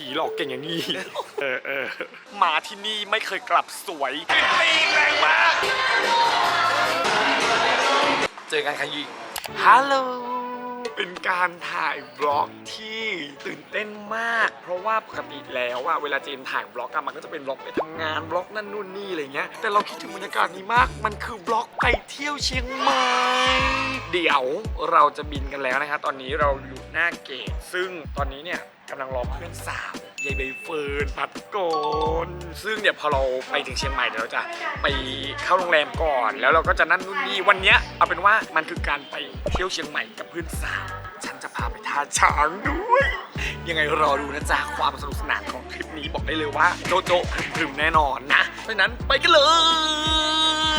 ผีหลอกเก่งอย่างนี้ เออเออมาที่นี่ไม่เคยกลับสวยกลิ่นตีแรงมาก เจอกันครั้งยิ่งฮัลโหล เป็นการถ่ายบล็อกที่ตื่นเต้นมาก เพราะว่าปกติแล้วอะเวลาเจนถ่ายบล็อกอะมันก็จะเป็นบล็อกไปทำงานบล็อกนั่นนู่นนี่อะไรเงี้ย แต่เราคิดถึงบรรยากาศนี้มาก มันคือบล็อกไปเที่ยวเชียงใหม่ เดี๋ยวเราจะบินกันแล้วนะครับตอนนี้เราอยู่หน้าเกต ซึ่งตอนนี้เนี่ย กำลังรอเพื่อนสาวยายใบเฟิร์นพัดโกนซึ่งเดี๋ยวพอเราไปถึงเชียงใหม่เดี๋ยวเราจะไปเข้าโรงแรมก่อน แล้วเราก็จะนั่นนู่นนี่วันเนี้ยเอาเป็นว่ามันคือการไปเที่ยวเชียงใหม่กับเพื่อนสาวฉันจะพาไปท่าช้างด้วย ยังไงรอดูนะจ๊ะความสนุกสนานของคลิปนี้บอกได้เลยว่าโจโจะพรึมๆแน่นอนนะเพราะฉะนั้นไปกันเล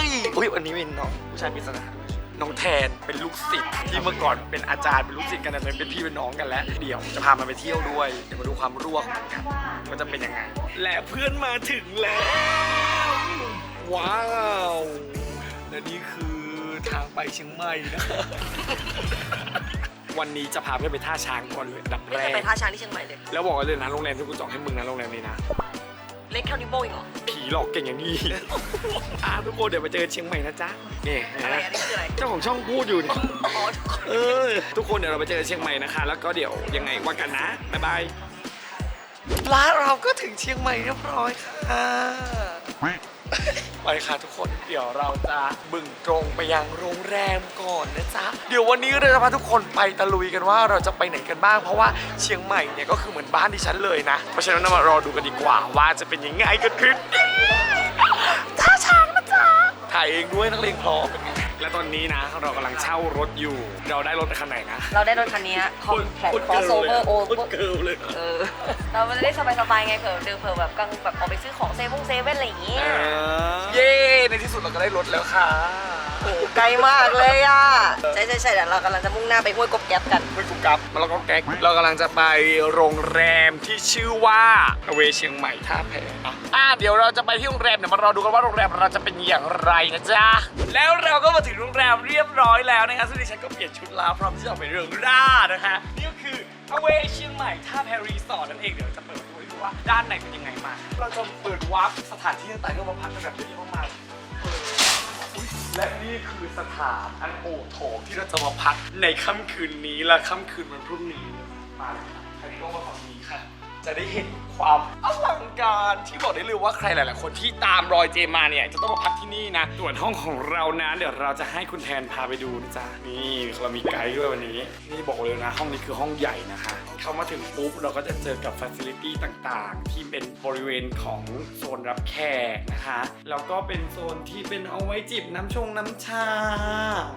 ยอุ้ยวันนี้เป็นน้องผู้ชายปริศนาด้วย น้องแทนเป็นลูกศิษย์ที่เมื่อก่อนเป็นอาจารย์เป็นลูกศิษย์กันแต่ตอนนี้เป็นพี่เป็นน้องกันแล้ว เดี๋ยวจะพามาไปเที่ยวด้วยเดี๋ยวมาดูความรั่วของมันกันว่าจะเป็นยังไง และเพื่อนมาถึงแล้ว ว้าว และนี่คือทางไปเชียงใหม่นะวันนี้จะพาเพื่อนไปท่าช้างก่อนเลยอันดับแรจะกไปท่าช้างที่เชียงใหม่เลย แล้วบอกไว้เลยนะโรงแรมที่กูจองให้มึงนะโรงแรมนี้นะ เล็กเท่านิ้วโป้งอีกเหรอ ผีหลอกเก่งอย่างนี้ อะทุกคนเดี๋ยวไปเจอกันเชียงใหม่นะจ๊ะนี่อะไรนะอันนี้คืออะไร เจ้าของช่องพูดอยู่เนี่ยอ๋อทุกคนเออทุกคนเดี๋ยวเราไปเจอกันเชียงใหม่นะคะ แล้วก็เดี๋ยวยังไงว่ากันนะบ๊ายบายและเราก็ถึงเชียงใหม่เรียบร้อยค่ะ ไปค่ะทุกคนเดี๋ยวเราจะบึ่งตรงไปยังโรงแรมก่อนนะจ๊ะเดี๋ยววันนี้เราจะพาทุกคนไปตะลุยกันว่าเราจะไปไหนกันบ้าง เพราะว่าเชียงใหม่เนี่ยก็คือเหมือนบ้านที่ฉันเลยนะ เพราะฉะนั้นเรามารอดูกันดีกว่าว่าจะเป็นยังไงกันขึ้นท่าช้างนะจ๊ะถ่ายเองด้วยนักเลงพร้อมเป็นไง และตอนนี้นะเรากำลังเช่ารถอยู่ เราได้รถคันไหนนะ เราได้รถคันนี้คอมแพคคอสโอเวอร์โอโคตรเกิร์ลเลยเออเรามันจะได้สบายๆไงเผื่อเดินเผื่อแบบกลางแบบออกไปซื้อของเซเว่นเซเว่นอะไรอย่างเงี้ยเย้ในที่สุดเราก็ได้รถแล้วค่ะ โอ้ไกลมากเลยอะ ใช่ใช่ใช่เดี๋ยวเรากำลังจะมุ่งหน้าไปห้วยกบแก๊บกันเพื่อนกูกลับมาแล้วก็แก๊กเรากำลังจะไปโรงแรมที่ชื่อว่าเวเชียงใหม่ท่าแพอะอะเดี๋ยวเราจะไปที่โรงแรมเดี๋ยวมารอดูกันว่าโรงแรมเราจะเป็นอย่างไรนะจ๊ะแล้วเราก็มาถึงโรงแรมเรียบร้อยแล้วนะคะซึ่งดิฉันก็เปลี่ยนชุดแล้วพร้อมที่จะออกไปเรื่องร่านะคะ นี่ก็คือเวเชียงใหม่ท่าแพรีสอร์ทนั่นเองเดี๋ยวจะเปิดดูให้ดูว่าด้านในเป็นยังไงมา เราจะเปิดวาร์ปสถานที่ต่างๆที่เรามาพักกันแบบนี้มากๆอุ๊ยและ นี่คือสถานอันโอโถงที่เราจะมาพักในค่ำคืนนี้และค่ำคืนวันพรุ่งนี้มาเลยครับใครที่ต้องมาฝั่งนี้ค่ะ จะได้เห็นความอลังการที่บอกได้เลยว่าใครหลาย ๆ คนที่ตามรอยเจมมาเนี่ยจะต้องมาพักที่นี่นะส่วนห้องของเรานะเดี๋ยวเราจะให้คุณแทนพาไปดูนะจ๊ะนี่เรามีไกด์ด้วยวันนี้ นี่บอกเลยนะ ห้องนี้คือห้องใหญ่นะคะเข้ามาถึงปุ๊บเราก็จะเจอกับฟัซิลิตี้ต่าง ๆ ที่เป็นบริเวณของโซนรับแขกนะคะแล้วก็เป็นโซนที่เป็นเอาไว้จิบน้ำชงน้ำชา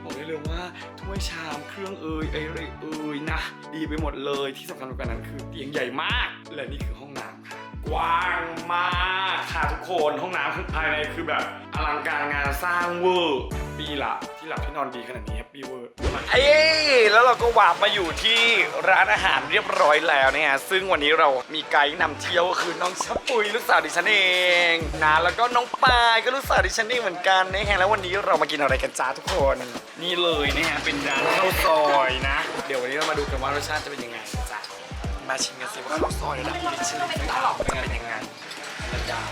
บอกได้เลยว่าถ้วยชามเครื่องเอ่ยอะไรเอ่ยนะ ดีไปหมดเลยที่สำคัญกว่านั้นคือเตียงใหญ่มากและนี่คือห้องน้ำค่ะกว้างมากค่ะทุกคนห้องน้ำภายในคือแบบอลังการงานสร้างเวอร์ปีละที่หลับที่นอนดีขนาดนี้แฮปปี้เวอร์เอ้ยแล้วเราก็วาบมาอยู่ที่ร้านอาหารเรียบร้อยแล้วเนี่ยซึ่งวันนี้เรามีไกด์นำเที่ยวคือน้องชปุยลูกสาวดิฉันเองนะแล้วก็น้องปายก็ลูกสาวดิฉันเองเหมือนกันนะฮะแล้ววันนี้เรามากินอะไรกันจ้าทุกคน นี่เลยนะฮะเป็นร้านข้าวซอยนะ เดี๋ยววันนี้เรามาดูกันว่ารสชาติจะเป็นยังไง มาชิมกันสิว่าข้าวซอยระดับมิชลินเป็นยังไงระดับ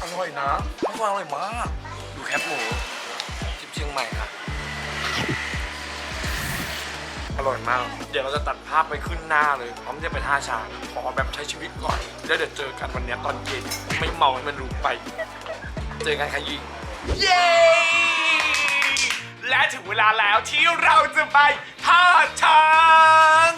อร่อยนะข้าวซอยอร่อยมากดูแคปหมูทิปเชียงใหม่ค่ะอร่อยมาก เดี๋ยวเราจะตัดภาพไปขึ้นหน้าเลยพร้อมจะไปท่าช้างขอแบบใช้ชีวิตก่อน แล้วเดี๋ยวเจอกันวันนี้ตอนเย็น ไม่เมาให้มันรู้ไป เจอกันค่ะยิง เย้ และถึงเวลาแล้วที่เราจะไปท่าช้าง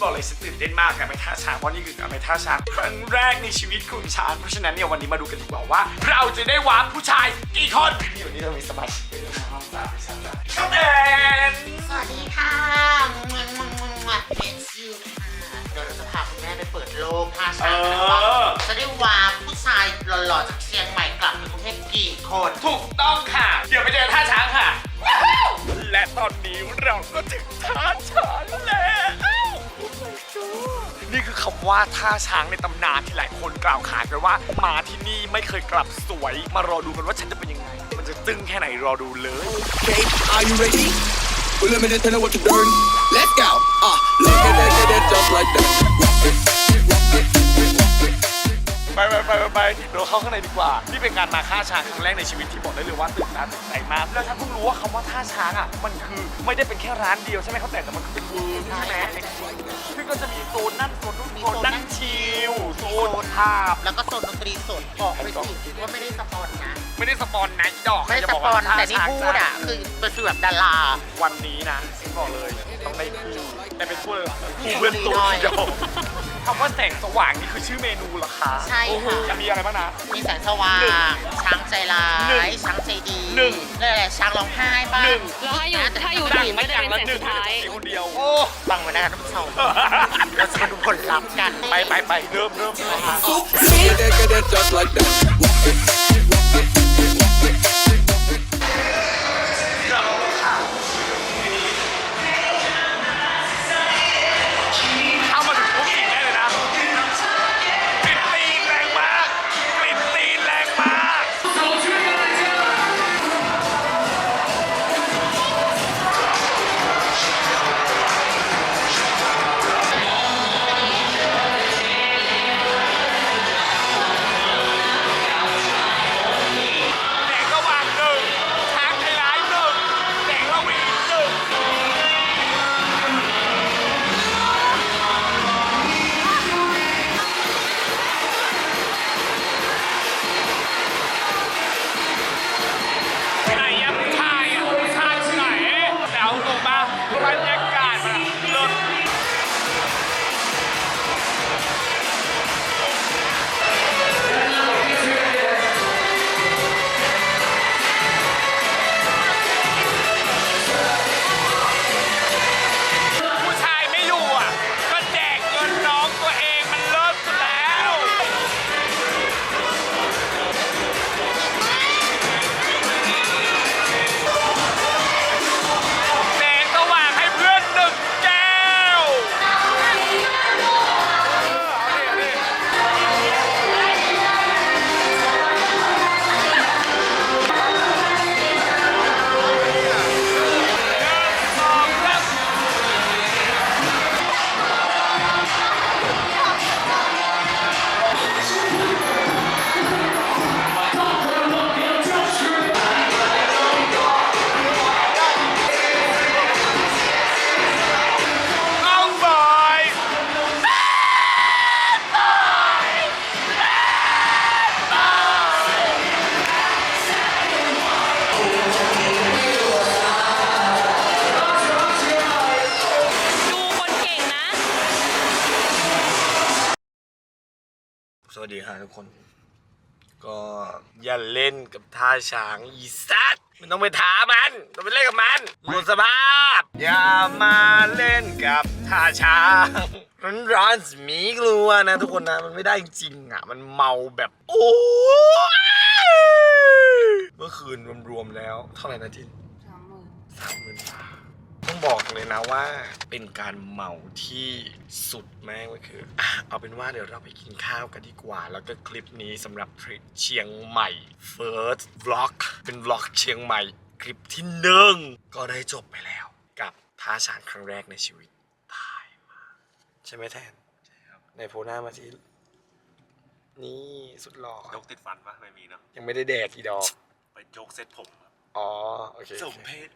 บอกเลยฉันตื่นเต้นมากกับไปท่าช้างเพราะนี่คือการไปท่าช้างครั้งแรกในชีวิตคุณช้างเพราะฉะนั้นเนี่ยวันนี้มาดูกันดีกว่าว่า เราจะได้วางผู้ชายกี่คนนี่วันนี้เรามีสมาชิกด้วยนะห้องสามดิฉันนะก็เป็นสวัสดีค่ะเอ็นซิวค่ะเดี๋ยวเราจะพาคุณแม่ไปเปิดโลกท่าเอช้างกันว่าอจะได้วางผู้ชายหล่อๆจาก คน ถูกต้องค่ะ เดี๋ยวไปเจอท่าช้างค่ะ และตอนนี้เราก็ถึงท่าช้างแล้ว นี่คือคำว่าท่าช้างในตำนานที่หลายคนกล่าวขานกันว่า มาที่นี่ไม่เคยกลับสวย มารอดูกันว่าฉันจะเป็นยังไง มันจะตึงแค่ไหนรอดูเลย Okay, are you ready? Well, let me just tell you what you doing. Let's go. Ah, look at that, get that just like that. Rock it, rock it. ไปไปไปไปไปเดี๋ยวเข้าข้างในดีกว่า นี่เป็นการมาท่าช้างครั้งแรกในชีวิตที่บอกได้เลยว่าตื่นตาตื่นใจมาก แล้วฉันเพิ่งรู้ว่าคำว่าท่าช้างอะ มันคือไม่ได้เป็นแค่ร้านเดียวใช่ไหมเขาแต่แต่มันคือเป็นเวิร์ใช่ไหมซึ่งก็จะมีโซนนั่นโซนนู่นโซนนั่งชิลโซนภาพ แล้วก็โซนดนตรีสดบอกไปสิว่าไม่ได้สปอนนะ ไม่ได้สปอนนะอีดอกไม่ได้สปอนแต่นี่พูดอะคือเป็นฟีลแบบดาราวันนี้นะฉันบอกเลยต้องได้คู่แต่เป็นคู่เลยคู่เพื่อนตัวเดียวคำว่าแสงสว่างนี่คือชื่อเมนูเหรอคะ ใช่ค่ะ จะมีอะไรบ้างนะ มีแสงสว่างหนึ่งช้างใจร้าหนึ่งยช้างใจดีหนึ่งเรื่องอะไรช้างร้องไห้ป่ะหนึ่ง แล้วถ้าอยู่ถ้าอยู่ดังถึงไม่ก็จะดังเป็นละแสงหนึ่งสุดท้ายมีคนเดียว โอ้ฟังไว้นะคะท่านผู้ชมเราจะมาดูผลลัพธ์กัน ไปไปไปเริ่มเริ่มเลยค่ะ Get that, get that just like that. สวัสดีค่ะทุกคน ก็อย่าเล่นกับท่าช้างอีสัตว์มันต้องไปท้ามันต้องไปเล่นกับมันหมดสภาพ อย่ามาเล่นกับท่าช้างร้อนร้อนๆมีกลัวนะทุกคนนะมันไม่ได้จริงอะ มันเมาแบบโอ้ยเมื่อคืนรวมๆแล้วเท่าไหร่นะจินสามหมื่น สามหมื่นบาทต้อง บอกเลยนะว่าเป็นการเมาที่สุดแม่งก็คืออะเอาเป็นว่าเดี๋ยวเราไปกินข้าวกันดีกว่า แล้วก็คลิปนี้สำหรับทริปเชียงใหม่ First Vlog เป็น Vlog เชียงใหม่ คลิปที่หนึ่งก็ได้จบไปแล้ว กับท่าช้างครั้งแรกในชีวิตตายมากใช่ไหมแทนใช่ครับในโพหน้ามาทีนี่สุดหล่อโจกติดฟันปะไม่มีเนาะยังไม่ได้แดกอีดอก ไปโจกเซ็ตผมครับอ๋อโอเคสโอมเค เพศ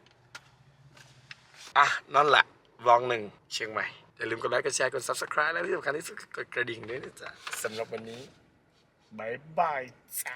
อะนั่นแหละวองหนึ่งเชียงใหม่ อย่าลืมกดไลค์กดแชร์กด subscribe และที่สำคัญที่สุดกดกระดิ่งด้วยนะจ๊ะสำหรับวันนี้บายบายจ้า